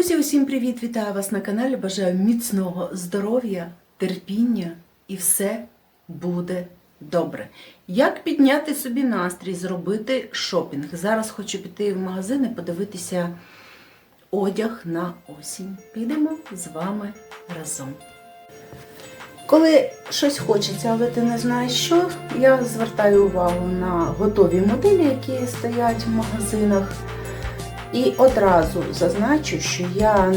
Друзі, усім привіт! Вітаю вас на каналі. Бажаю міцного здоров'я, терпіння і все буде добре. Як підняти собі настрій, зробити шопінг? Зараз хочу піти в магазин і подивитися одяг на осінь. Підемо з вами разом. Коли щось хочеться, але ти не знаєш що, я звертаю увагу на готові моделі, які стоять в магазинах. І одразу зазначу, що я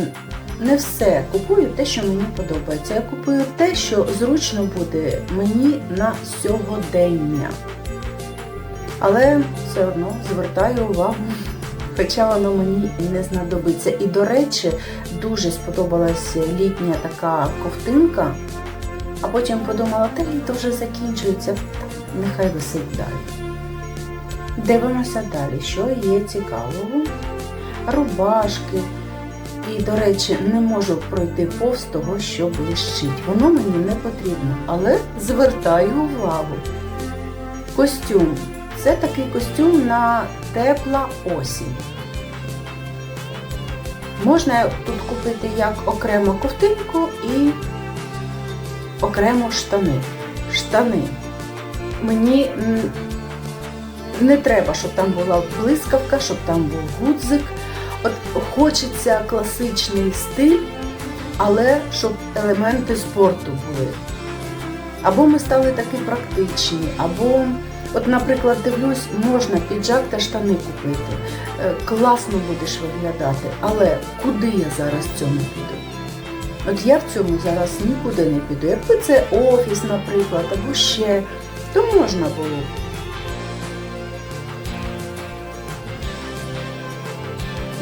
не все купую те, що мені подобається. Я купую те, що зручно буде мені на сьогодення. Але все одно звертаю увагу, хоча воно мені не знадобиться. І, до речі, дуже сподобалася літня така ковтинка, а потім подумала, та літо вже закінчується, нехай висить далі. Дивимося далі, що є цікавого рубашки. І, до речі, не можу пройти повз того, що блищить. Воно мені не потрібно, але звертаю увагу. Костюм. Це такий костюм на тепла осінь. Можна тут купити як окремо ковтинку і окремо штани. Штани. Мені не треба, щоб там була блискавка, щоб там був гудзик. От хочеться класичний стиль, але щоб елементи спорту були. Або ми стали такі практичні, або, от, наприклад, дивлюсь, можна піджак та штани купити. Е, Класно будеш виглядати, але куди я зараз цьому піду? От я в цьому зараз нікуди не піду. Якби це офіс, наприклад, або ще, то можна було.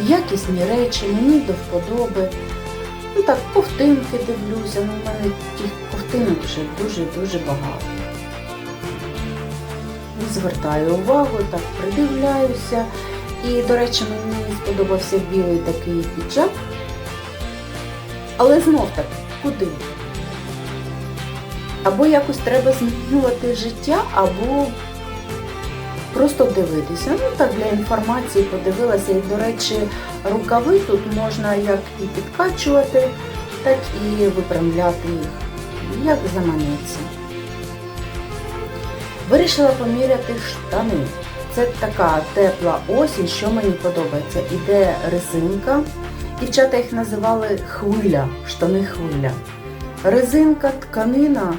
Якісні речі, мені до вподоби. Ну так, ковтинки дивлюся, ну в мене тих ковтинок вже дуже-дуже багато. Звертаю увагу, так придивляюся. І, до речі, мені сподобався білий такий піджак. Але знов таки, куди? Або якось треба змінювати життя, або просто дивитися. Ну так для інформації подивилася. І, до речі, рукави тут можна як і підкачувати, так і випрямляти їх, як заманеться. Вирішила поміряти штани. Це така тепла осінь, що мені подобається. Іде резинка. Дівчата їх називали хвиля, штани хвиля. Резинка, тканина.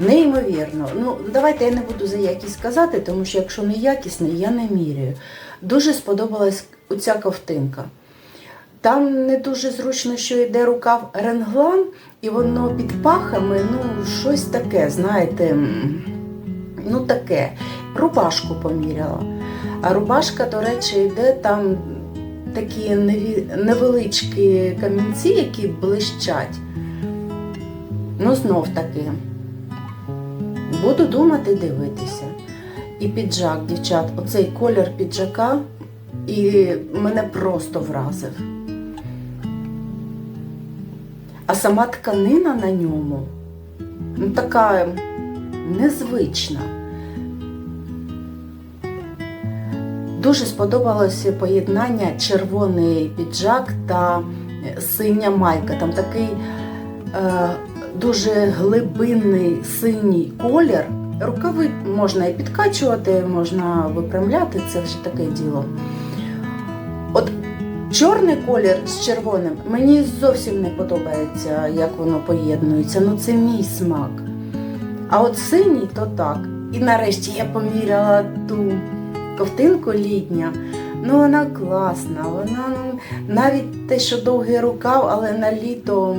Неймовірно. Ну, давайте я не буду за якість казати, тому що якщо не якісний, я не міряю. Дуже сподобалась оця ковтинка. Там не дуже зручно, що йде рукав ренглан, і воно під пахами, ну, щось таке, знаєте, ну таке. Рубашку поміряла. А рубашка, до речі, йде там такі невеличкі камінці, які блищать. Ну, знов таки. Буду думати дивитися. І піджак, дівчат, оцей колір піджака і мене просто вразив. А сама тканина на ньому ну, така незвична. Дуже сподобалося поєднання червоний піджак та синя майка. Там такий е, дуже глибинний синій колір. Рукави можна і підкачувати, можна випрямляти, це вже таке діло. От чорний колір з червоним мені зовсім не подобається, як воно поєднується. Ну це мій смак. А от синій то так. І нарешті я поміряла ту ковтинку літня. Ну, вона класна, вона ну, навіть те, що довгий рукав, але на літо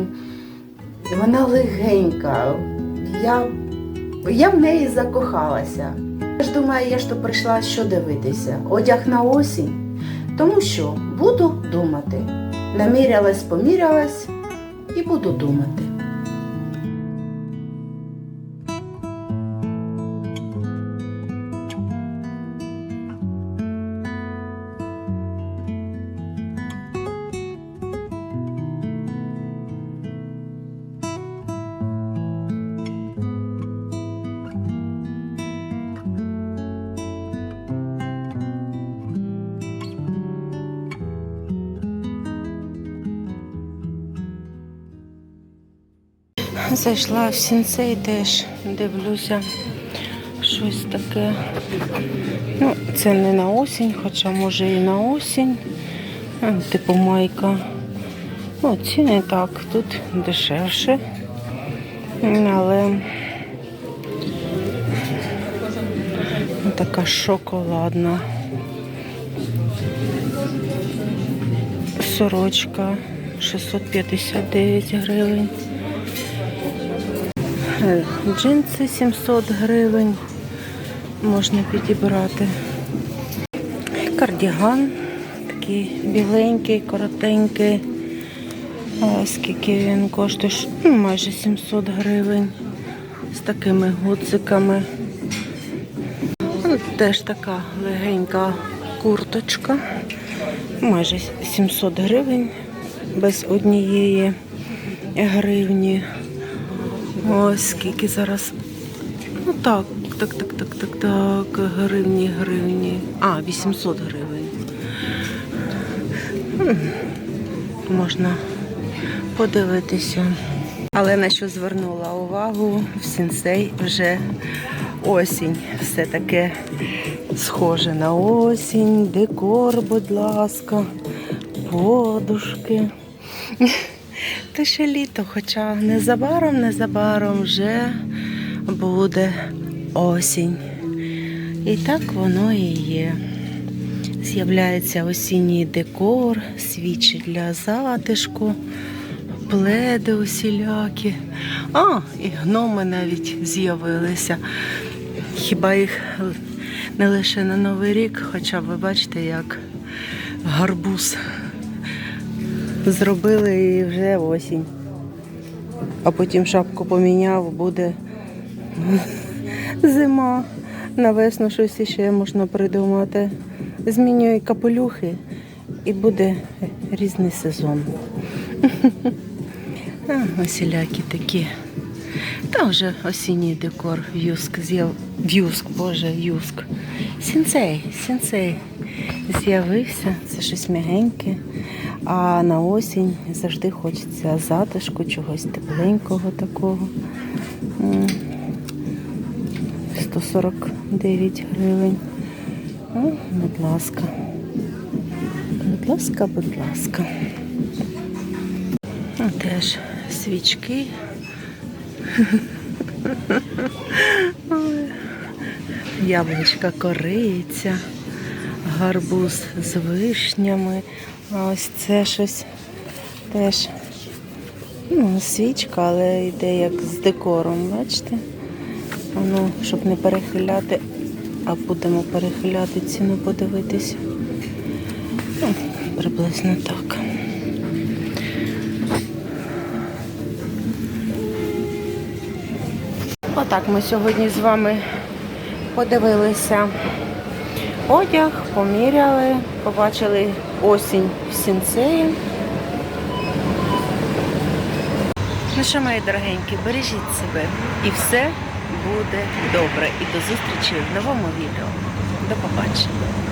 вона легенька. Я, я в неї закохалася. Я ж думаю, я ж то прийшла що дивитися. Одяг на осінь. Тому що буду думати. Намірялась, помірялась і буду думати. Зайшла в сінцей теж, дивлюся щось таке. Ну, це не на осінь, хоча може і на осінь. Типу майка. Ну, ціни так, тут дешевше. Але така шоколадна. Сорочка 659 гривень. Е, Джинси 700 гривень можна підібрати. Кардіган такий біленький, коротенький. А Скільки він коштує? Ну, Майже 700 гривень з такими гудзиками. Ну, Теж така легенька курточка. Майже 700 гривень без однієї гривні. Ось скільки зараз. Ну так, так, так, так, так, так. Гривні, гривні. А, 800 гривень. Можна подивитися. Але на що звернула увагу, в сенсей вже осінь. Все таке схоже на осінь, декор, будь ласка, подушки. Та ще літо, хоча незабаром, незабаром вже буде осінь. І так воно і є. З'являється осінній декор, свічі для затишку, пледи усілякі. А, і гноми навіть з'явилися. Хіба їх не лише на Новий рік, хоча ви бачите, як гарбуз зробили і вже осінь. А потім шапку поміняв, буде зима. На весну щось іще можна придумати. Змінюю капелюхи і буде різний сезон. А, Осілякі такі. Та вже осінній декор, в'юск. В'юск, боже, юск. Сінцей, сінцей з'явився. Це щось м'ягеньке. А на осінь завжди хочеться затишку, чогось тепленького такого. 149 гривень. Ну, будь ласка. Будь ласка, будь ласка. Теж свічки. Яблучка кориця, гарбуз з вишнями. Ось це щось теж ну, свічка, але йде як з декором, бачите? Ну, щоб не перехиляти, а будемо перехиляти ціну подивитися. Ну, приблизно так. Отак ми сьогодні з вами подивилися одяг, поміряли, побачили осінь в сінцеї. Ну що, мої дорогенькі, бережіть себе і все буде добре. І до зустрічі в новому відео. До побачення.